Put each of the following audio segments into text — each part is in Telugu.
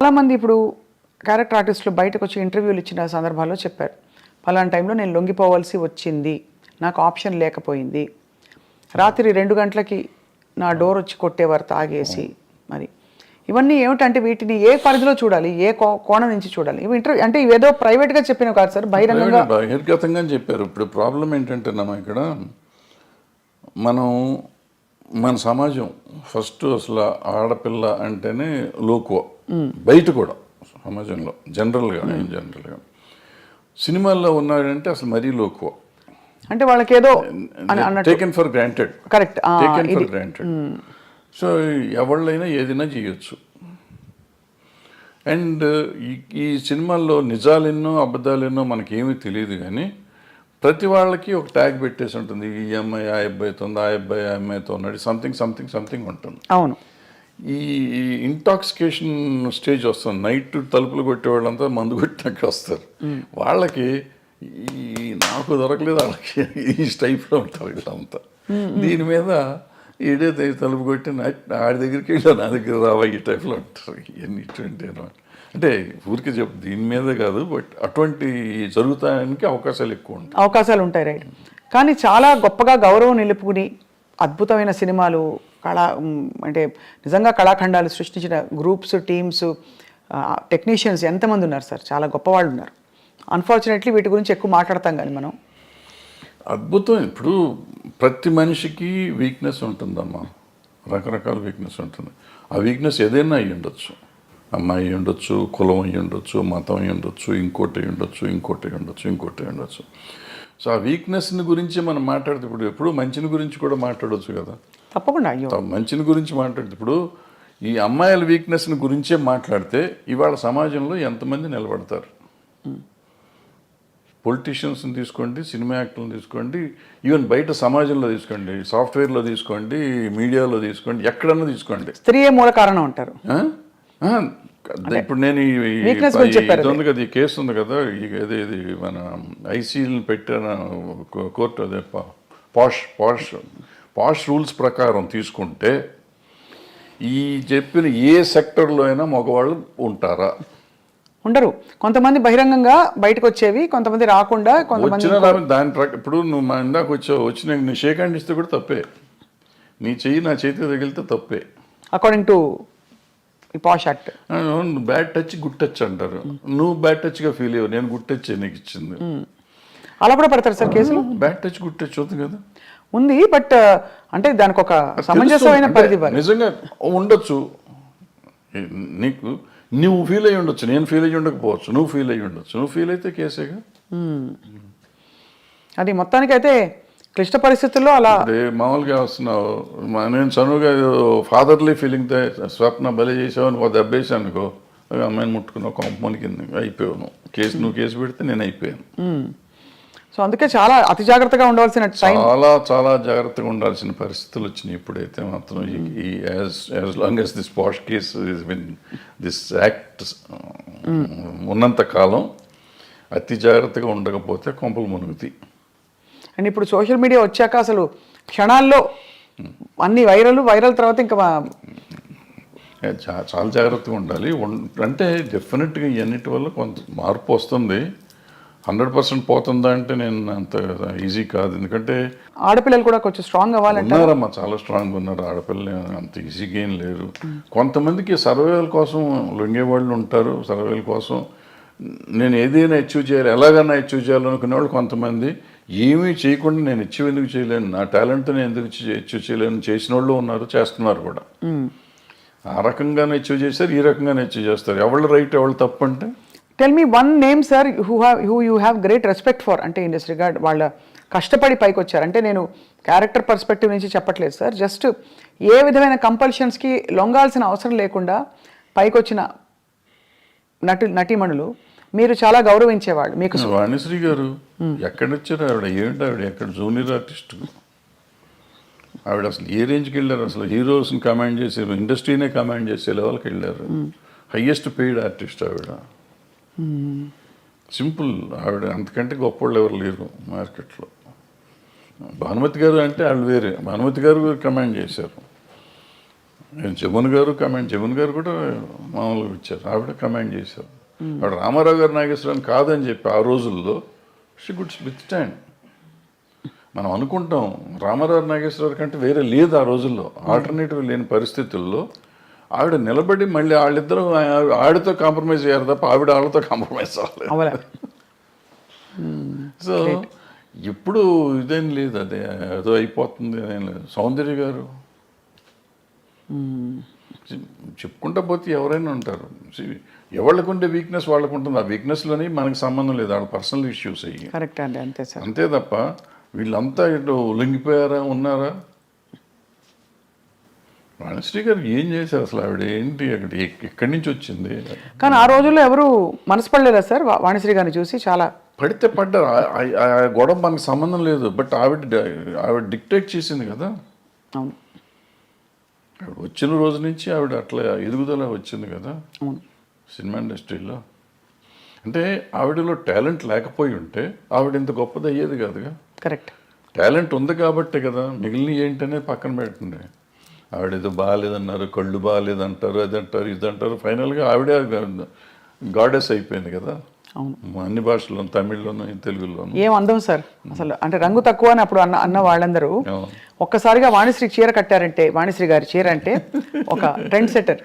చాలామంది ఇప్పుడు క్యారెక్టర్ ఆర్టిస్టులు బయటకు వచ్చి ఇంటర్వ్యూలు ఇచ్చిన సందర్భాల్లో చెప్పారు. పలానా టైంలో నేను లొంగిపోవాల్సి వచ్చింది. నాకు ఆప్షన్ లేకపోయింది. రాత్రి రెండు గంటలకి నా డోర్ వచ్చి కొట్టేవారు తాగేసి మరి. ఇవన్నీ ఏమిటంటే వీటిని ఏ పరిధిలో చూడాలి? ఏ కో కోణం నుంచి చూడాలి? ఇవి ఇంటర్వ్యూ అంటే ఇవేదో ప్రైవేట్గా చెప్పినవి కాదు సార్ బహిరంగంగా బహిర్గతంగా చెప్పారు. ఇప్పుడు ప్రాబ్లం ఏంటంటే నమ్మ ఇక్కడ మనం మన సమాజం ఫస్ట్ అసలు ఆడపిల్ల అంటేనే లోకువ. బయట కూడా సమాజంలో జనరల్గా జనరల్గా. సినిమాల్లో ఉన్నాడంటే అసలు మరీ లోకువ. అంటే వాళ్ళకి ఏదో taken for granted correct taken for granted so ఎవళ్ళైనా ఏదైనా చేయొచ్చు. అండ్ ఈ ఈ సినిమాల్లో నిజాలెన్నో అబద్ధాలెన్నో మనకేమీ తెలియదు కానీ ప్రతి వాళ్ళకి ఒక ట్యాగ్ పెట్టేసి ఉంటుంది. ఈ అమ్మాయి ఆ అబ్బాయితో ఉంది ఆ అబ్బాయి ఆ అమ్మాయితో ఉన్నాడు సంథింగ్ సంథింగ్ సంథింగ్ ఉంటుంది. అవును. ఈ ఇంటాక్సికేషన్ స్టేజ్ వస్తుంది. నైట్ తలుపులు కొట్టే వాళ్ళంతా మందు కొట్టినాక వస్తారు. వాళ్ళకి ఈ నాకు దొరకలేదు వాళ్ళకి ఈ టైప్లో ఉంటారు వీళ్ళంతా. దీని మీద ఈడే దగ్గర తలుపు కొట్టి ఆడి దగ్గరికి వెళ్ళా నా దగ్గర రావా ఈ టైప్లో ఉంటారు ఇవన్నీ ఇటువంటి అంటే ఊరికి చెప్పు దీని మీద కాదు బట్ అటువంటి జరుగుతానికి అవకాశాలు ఎక్కువ ఉంటాయి. అవకాశాలు ఉంటాయి రైట్. కానీ చాలా గొప్పగా గౌరవం నిలుపుకుని అద్భుతమైన సినిమాలు కళా అంటే నిజంగా కళాఖండాలు సృష్టించిన గ్రూప్స్ టీమ్స్ టెక్నీషియన్స్ ఎంతమంది ఉన్నారు సార్? చాలా గొప్పవాళ్ళు ఉన్నారు. అన్ఫార్చునేట్లీ వీటి గురించి ఎక్కువ మాట్లాడతాం కానీ మనం. అద్భుతం. ఇప్పుడు ప్రతి మనిషికి వీక్నెస్ ఉంటుందమ్మా. రకరకాల వీక్నెస్ ఉంటుంది. ఆ వీక్నెస్ ఏదైనా అయ్యి ఉండొచ్చు. అమ్మాయి ఉండొచ్చు కులం అయి ఉండొచ్చు మతం అయి ఉండొచ్చు ఇంకోటి ఉండొచ్చు ఇంకోటి ఉండొచ్చు ఇంకోటి ఉండొచ్చు. సో ఆ వీక్నెస్ని గురించి మనం మాట్లాడితే ఇప్పుడు ఎప్పుడు మంచిని గురించి కూడా మాట్లాడవచ్చు కదా. తప్పకుండా అయ్యో. మంచిని గురించి మాట్లాడితే ఇప్పుడు ఈ అమ్మాయిల వీక్నెస్ని గురించే మాట్లాడితే ఇవాళ సమాజంలో ఎంతమంది నిలబడతారు? పొలిటీషియన్స్ని తీసుకోండి సినిమా యాక్టర్లను తీసుకోండి ఈవెన్ బయట సమాజంలో తీసుకోండి సాఫ్ట్వేర్లో తీసుకోండి మీడియాలో తీసుకోండి ఎక్కడన్నా తీసుకోండి. స్త్రీయే మూల కారణం అంటారు. ఇప్పుడు నేను ఇది ఉంది కదా ఈ కేసు ఉంది కదా ఇది ఇది మన ఐసీఎల్ని పెట్టిన కోర్టు అదే పాష్ పాష్ పాష్ రూల్స్ ప్రకారం తీసుకుంటే ఈ చెప్పిన ఏ సెక్టర్లో అయినా మగవాళ్ళు ఉంటారా? ఉండరు. కొంతమంది బహిరంగంగా బయటకు వచ్చేవి కొంతమంది రాకుండా కొంతమంది వచ్చిన దాని ఇప్పుడు నువ్వు మా ఇందాక వచ్చావు వచ్చి నేను నీ షేక్ హ్యాండ్ ఇస్తే కూడా తప్పే. నీ చెయ్యి నా చేతికి తగిలితే తప్పే. According to POSH act bad touch good touch అంటారు. నువ్వు బ్యాడ్ టచ్గా ఫీల్ అయ్యావు నేను గుడ్ టచ్ నీకు ఇచ్చింది. అలా కూడా పడతారు సార్ కేసులు? బ్యాడ్ టచ్ గుడ్ టచ్ అవుతుంది కదా. ఉంది బట్ అంటే దానికి ఒక సమంజసమైన. పరిధి నిజంగా ఉండొచ్చు. నీకు నువ్వు ఫీల్ అయ్యి ఉండొచ్చు నేను ఫీల్ అయ్యి ఉండకపోవచ్చు. నువ్వు ఫీల్ అయ్యి ఉండొచ్చు. నువ్వు ఫీల్ అయితే కేసేగా. అది మొత్తానికైతే క్లిష్ట పరిస్థితుల్లో అలా అదే మామూలుగా వస్తున్నావు. నేను చనువుగా ఫాదర్లీ ఫీలింగ్ స్వప్న బలి చేసావు నువ్వు దెబ్బేసాను అనుకో ఒక అమ్మాయిని ముట్టుకున్నావు కొంపని కింద అయిపోయావు నువ్వు. కేసు నువ్వు కేసు పెడితే నేను అయిపోయాను. సో అందుకే చాలా అతి జాగ్రత్తగా ఉండవలసిన చాలా చాలా జాగ్రత్తగా ఉండాల్సిన పరిస్థితులు వచ్చినాయి ఇప్పుడైతే మాత్రం. ఈ as as long as this POSH case this act ఉన్నంత కాలం అతి జాగ్రత్తగా ఉండకపోతే కొంపలు మునుగుతాయి. అండ్ ఇప్పుడు సోషల్ మీడియా వచ్చాక అసలు క్షణాల్లో అన్ని వైరల్ వైరల్ తర్వాత ఇంకా చాలా జాగ్రత్తగా ఉండాలి. అంటే డెఫినెట్గా ఇవన్నిటి వల్ల కొంత మార్పు వస్తుంది. హండ్రెడ్ పర్సెంట్ పోతుందా అంటే నేను అంత ఈజీ కాదు. ఎందుకంటే ఆడపిల్లలు కూడా కొంచెం స్ట్రాంగ్ అవ్వాలంటే ఉన్నారమ్మా చాలా స్ట్రాంగ్ ఉన్నారు. ఆడపిల్లలు అంత ఈజీగా ఏం లేరు కొంతమందికి సర్వైవల్ కోసం లొంగే వాళ్ళు ఉంటారు. సర్వైవల్ కోసం నేను ఏదైనా అచీవ్ చేయాలి ఎలాగైనా అచీవ్ చేయాలనుకునే వాళ్ళు కొంతమంది. ఏమీ చేయకుండా నేను అచీవ్ ఎందుకు చేయలేను? నా టాలెంట్ నేను ఎందుకు అచీవ్ చేయలేను? చేసిన వాళ్ళు ఉన్నారు చేస్తున్నారు కూడా. ఆ రకంగానే అచీవ్ చేశారు ఈ రకంగానే అచీవ్ చేస్తారు. ఎవళ్ళు రైట్ ఎవళ్ళు తప్పు అంటే tell me one name sir who have who you have great respect for అంటే ఇన్ దిస్ రిగార్డ్ వాళ్ళ కష్టపడి పైకి వచ్చారు అంటే నేను క్యారెక్టర్ పర్స్పెక్టివ్ నుంచి చెప్పట్లేదు సార్ జస్ట్ ఏ విధమైన కంపల్షన్స్కి లొంగాల్సిన అవసరం లేకుండా పైకి వచ్చిన నటు నటీమణులు మీరు చాలా గౌరవించేవాళ్ళు మీకు వాణిశ్రీ గారు ఎక్కడి వచ్చారు ఆవిడ ఏంటి ఆవిడ? ఎక్కడ జూనియర్ ఆర్టిస్ట్? ఆవిడ అసలు ఏ రేంజ్కి వెళ్ళారు? అసలు హీరోస్ని కమాండ్ చేసారు ఇండస్ట్రీనే కమాండ్ చేసే లెవెల్కి వెళ్ళారు. హయ్యెస్ట్ పెయిడ్ ఆర్టిస్ట్ ఆవిడ. సింపుల్ ఆవిడ అంతకంటే గొప్పవాళ్ళు ఎవరు లేరు మార్కెట్లో. భానుమతి గారు అంటే వాళ్ళు వేరే. భానుమతి గారు కమాండ్ చేశారు. జమున్ గారు కమాండ్ జమున్ గారు కూడా మామూలుగా ఇచ్చారు. ఆవిడ కమాండ్ చేశారు. ఆవిడ రామారావు గారు నాగేశ్వరరావు కాదని చెప్పి ఆ రోజుల్లో షీ గుడ్ విత్ స్టాండ్ మనం అనుకుంటాం రామారావు నాగేశ్వరరావు కంటే వేరే లేదు ఆ రోజుల్లో. ఆల్టర్నేటివ్ లేని పరిస్థితుల్లో ఆవిడ నిలబడి మళ్ళీ వాళ్ళిద్దరూ ఆవిడతో కాంప్రమైజ్ అయ్యారు తప్ప ఆవిడ వాళ్ళతో కాంప్రమైజ్ అవ్వలేదు. అవలే సో ఇప్పుడు ఇదేం లేదు అదే ఏదో అయిపోతుంది అదేం లేదు. సౌందర్య గారు. చె- చెప్పుకుంటా పోతే ఎవరైనా ఉంటారు. ఎవరికి ఉండే వీక్నెస్ వాళ్ళకు ఉంటుంది ఆ వీక్నెస్లోని మనకి సంబంధం లేదు. వాళ్ళ పర్సనల్ ఇష్యూస్ అయ్యి. కరెక్ట్ అండి. అంతే సార్. అంతే తప్ప వీళ్ళంతా ఇటు లొంగిపోయారా ఉన్నారా? వాణిశ్రీ గారు ఏం చేశారు అసలు? ఆవిడ ఏంటి? అక్కడ ఎక్- ఎక్కడి నుంచి వచ్చింది? కానీ ఆ రోజుల్లో ఎవరు మనసు పడలేదా సార్ వాణిశ్రీ గారిని చూసి చాలా పడితే పడ్డారు. ఆ- గొడవ మనకు సంబంధం లేదు. బట్ ఆవిడ ఆవిడ డిక్టేట్ చేసింది కదా? అవును. ఆవిడ వచ్చిన రోజు నుంచి ఆవిడ అట్లా ఎదుగుదల వచ్చింది కదా? అవును. సినిమా ఇండస్ట్రీలో. అంటే ఆవిడలో టాలెంట్ లేకపోయి ఉంటే ఆవిడ ఇంత గొప్పది అయ్యేది కాదుగా? కరెక్ట్. టాలెంట్ ఉంది కాబట్టే కదా. మిగిలిన ఏంటనే పక్కన పెట్టండి. ఆవిడ ఏదో బాగాలేదన్నారు కళ్ళు బాగాలేదంటారు అది అంటారు ఇది అంటారు ఫైనల్గా ఆవిడే గాడెస్ అయిపోయింది కదా? అవును. అన్ని భాషల్లోనూ తమిళ్ళోను తెలుగులోను. ఏం అందం సార్? అసలు అంటే రంగు తక్కువ అని అప్పుడు అన్న అన్న వాళ్ళందరూ. ఒక్కసారిగా వాణిశ్రీ చీర కట్టారంటే వాణిశ్రీ గారి చీర అంటే ఒక ట్రెండ్ సెటర్.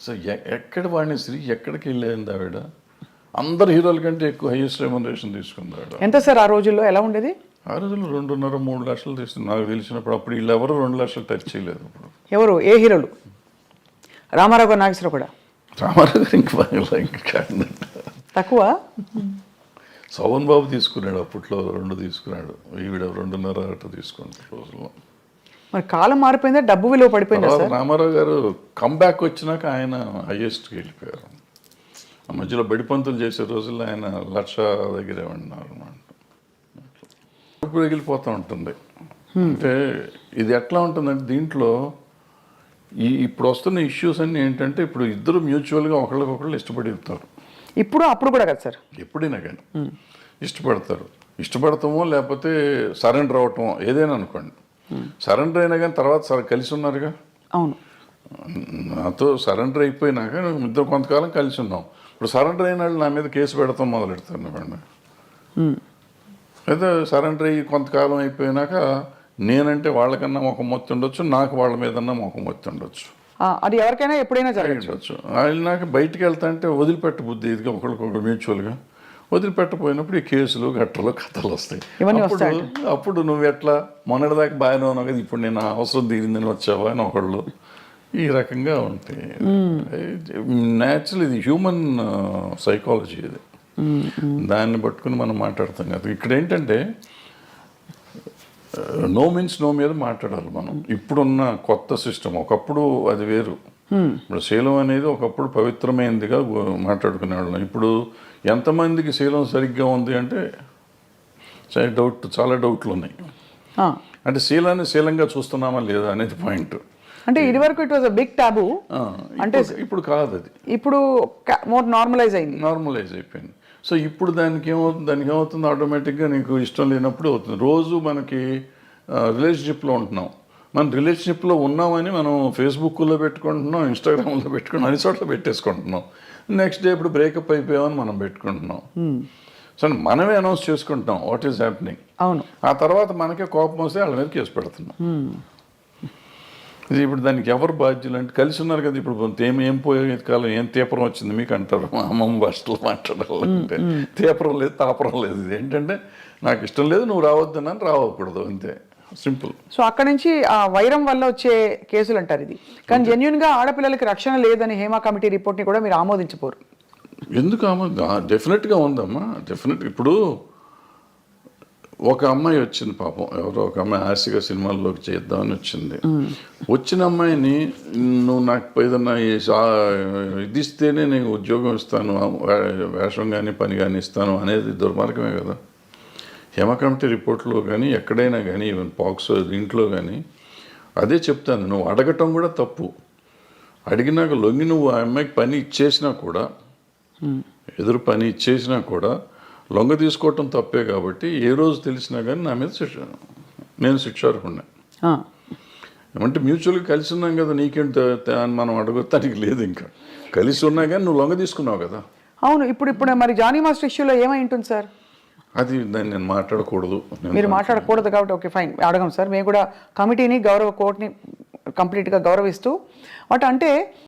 సో ఎక్కడ స్త్రీ ఎక్కడికి వెళ్ళేది ఆవిడ? అందరు హీరోల కంటే ఎక్కువ హైయెస్ట్ రెమ్యునరేషన్ తీసుకుంది ఎంత సార్ ఆ రోజుల్లో? ఎలా ఉండేది? ఆ రోజుల్లో రెండున్నర మూడు లక్షలు తీసుకుంది నాకు తెలిసినప్పుడు అప్పుడు వీళ్ళు ఎవరు రెండు లక్షలు టచ్ చేయలేదు ఎవరు? ఏ హీరోలు? రామారావు నాగేశ్వరరావు కూడా? రామారావు గారు ఇంక ఇంకా. తక్కువ? శోభన్ బాబు తీసుకున్నాడు అప్పట్లో రెండు తీసుకున్నాడు. ఈవిడ రెండున్నర అట్లా తీసుకుంది రోజుల్లో. మరి కాలం మారిపోయిందా? డబ్బు విలువ పడిపోయిందా రామారావు గారు కంబ్యాక్ వచ్చినాక ఆయన హైయెస్ట్కి వెళ్ళిపోయారు. ఆ మధ్యలో బడిపంతులు చేసే రోజుల్లో ఆయన లక్ష దగ్గరే ఉన్నారు ఇప్పుడు ఎగిలిపోతూ ఉంటుంది. అంటే ఇది ఎట్లా ఉంటుందంటే దీంట్లో ఈ ఇప్పుడు వస్తున్న ఇష్యూస్ అన్నీ ఏంటంటే ఇప్పుడు ఇద్దరు మ్యూచువల్గా ఒకళ్ళకొకళ్ళు ఇష్టపడి ఇస్తారు. ఇప్పుడు అప్పుడు కూడా కదా సార్? ఎప్పుడైనా కానీ ఇష్టపడతారు. ఇష్టపడతామో లేకపోతే సరెండర్ అవటమో ఏదైనా అనుకోండి. సరెండర్ అయినా కానీ తర్వాత సరే కలిసి ఉన్నారుగా? అవును. నాతో సరెండర్ అయిపోయినాక ఇద్దరు కొంతకాలం కలిసి ఉన్నాం. ఇప్పుడు సరెండర్ అయిన వాళ్ళు నా మీద కేసు పెడతాం మొదలు పెడతాను ఇవ్వండి అయితే సరెండర్ అయ్యి కొంతకాలం అయిపోయినాక నేనంటే వాళ్ళకన్నా మొఖం మొత్తి ఉండొచ్చు నాకు వాళ్ళ మీదన్నా మొఖం మొత్తి ఉండొచ్చు అది ఎవరికైనా ఎప్పుడైనా జరగచ్చు. వెళ్ళినాక బయటికి వెళ్తా అంటే వదిలిపెట్ట బుద్ధి ఇదిగా ఒకరికొకరు మ్యూచువల్గా. వదిలిపెట్టపోయినప్పుడు ఈ కేసులు గట్టలు కథలు వస్తాయి. ఇవన్నీ అప్పుడు అప్పుడు నువ్వు ఎట్లా? మొన్నటిదాకా బాగానే ఉన్నావు కదా ఇప్పుడు నేను అవసరం తీరిందని వచ్చావా అని ఒకళ్ళు ఈ రకంగా ఉంటాయి. న్యాచురల్ ఇది హ్యూమన్ సైకాలజీ ఇది. దాన్ని పట్టుకుని మనం మాట్లాడతాం కదా. ఇక్కడ ఏంటంటే నో మీన్స్ నో మీద మాట్లాడాలి మనం. ఇప్పుడున్న కొత్త సిస్టమ్ ఒకప్పుడు అది వేరు. ఇప్పుడు శీలం అనేది ఒకప్పుడు పవిత్రమైనదిగా మాట్లాడుకునేవాళ్ళం ఇప్పుడు ఎంతమందికి శీలం సరిగ్గా ఉంది అంటే చాలా డౌట్ చాలా డౌట్లు ఉన్నాయి అంటే శీలాన్ని శీలంగా చూస్తున్నామా లేదా అనేది పాయింట్. అంటే ఇదివరకు it was a big taboo అంటే ఇప్పుడు కాదు అది ఇప్పుడు మోర్ నార్మలైజ్ అయింది. నార్మలైజ్ అయిపోయింది. సో ఇప్పుడు దానికి ఏమవుతుంది దానికి ఏమవుతుంది? ఆటోమేటిక్గా నీకు ఇష్టం లేనప్పుడు అవుతుంది. రోజు మనకి రిలేషన్షిప్లో ఉంటున్నాం. మన రిలేషన్షిప్లో ఉన్నామని మనం ఫేస్బుక్లో పెట్టుకుంటున్నాం ఇన్స్టాగ్రామ్లో పెట్టుకుంటున్నాం అన్ని చోట్ల పెట్టేసుకుంటున్నాం. నెక్స్ట్ డే ఇప్పుడు బ్రేకప్ అయిపోయామని మనం పెట్టుకుంటున్నాం. సో మనమే అనౌన్స్ చేసుకుంటాం వాట్ ఈస్ హ్యాపెనింగ్ అవును. ఆ తర్వాత మనకే కోపం వస్తే వాళ్ళ మీద కేసు పెడుతున్నాం. ఇది ఇప్పుడు దానికి ఎవరు బాధ్యులు అంటే కలిసి ఉన్నారు కదా ఇప్పుడు ఏం ఏం పోయే కాలం ఏం తీపరం వచ్చింది మీకు అంటారు. మా అమ్మమ్మ భాషలో మాట్లాడాలంటే తీపరం లేదు తాపరం లేదు. ఇది ఏంటంటే నాకు ఇష్టం లేదు నువ్వు రావద్దని రావకూడదు అంతే. సింపుల్. సో అక్కడ నుంచి ఆ వైరం వల్ల వచ్చే కేసులు అంటారు ఇది. కానీ జెన్యున్గా ఆడపిల్లలకి రక్షణ లేదని హేమా కమిటీ రిపోర్ట్ని కూడా మీరు ఆమోదించపోరు ఎందుకు అమ్మ డెఫినెట్గా ఉందమ్మా. డెఫినెట్ ఇప్పుడు ఒక అమ్మాయి వచ్చింది పాపం. ఎవరో ఒక అమ్మాయి ఆశగా సినిమాల్లోకి చేద్దామని వచ్చింది. వచ్చిన అమ్మాయిని నువ్వు నాకు ఏదన్నా ఈ సా- ఇది ఇస్తేనే నేను ఉద్యోగం ఇస్తాను వేషం కానీ పని కానీ ఇస్తాను అనేది దుర్మార్గమే కదా. హేమ కమిటీ రిపోర్ట్లో కానీ ఎక్కడైనా కానీ ఈవెన్ పాక్స్ దీంట్లో కానీ అదే చెప్తాను. నువ్వు అడగటం కూడా తప్పు. అడిగినాక లొంగి నువ్వు ఆ అమ్మాయికి పని ఇచ్చేసినా కూడా ఎదురు పని ఇచ్చేసినా కూడా లొంగ తీసుకోవటం తప్పే కాబట్టి ఏ రోజు తెలిసినా కానీ నా మీద శిక్ష నేను శిక్షార్హుడిని ఆ, ఏమంటే మ్యూచువల్గా కలిసి ఉన్నాం కదా నీకేంటి అని మనం అడగొత్తానికి లేదు ఇంకా. కలిసి ఉన్నా కానీ నువ్వు లొంగ తీసుకున్నావు కదా. అవును ఇప్పుడు ఇప్పుడు మరి జానీ మాస్టర్ ఇష్యూలో ఏమై ఉంటుంది సార్? అది దాన్ని నేను మాట్లాడకూడదు. మీరు మాట్లాడకూడదు కాబట్టి ఓకే ఫైన్. అడగం సార్. మేము కూడా కమిటీని గౌరవ కోర్టుని కంప్లీట్గా గౌరవిస్తూ వాటి అంటే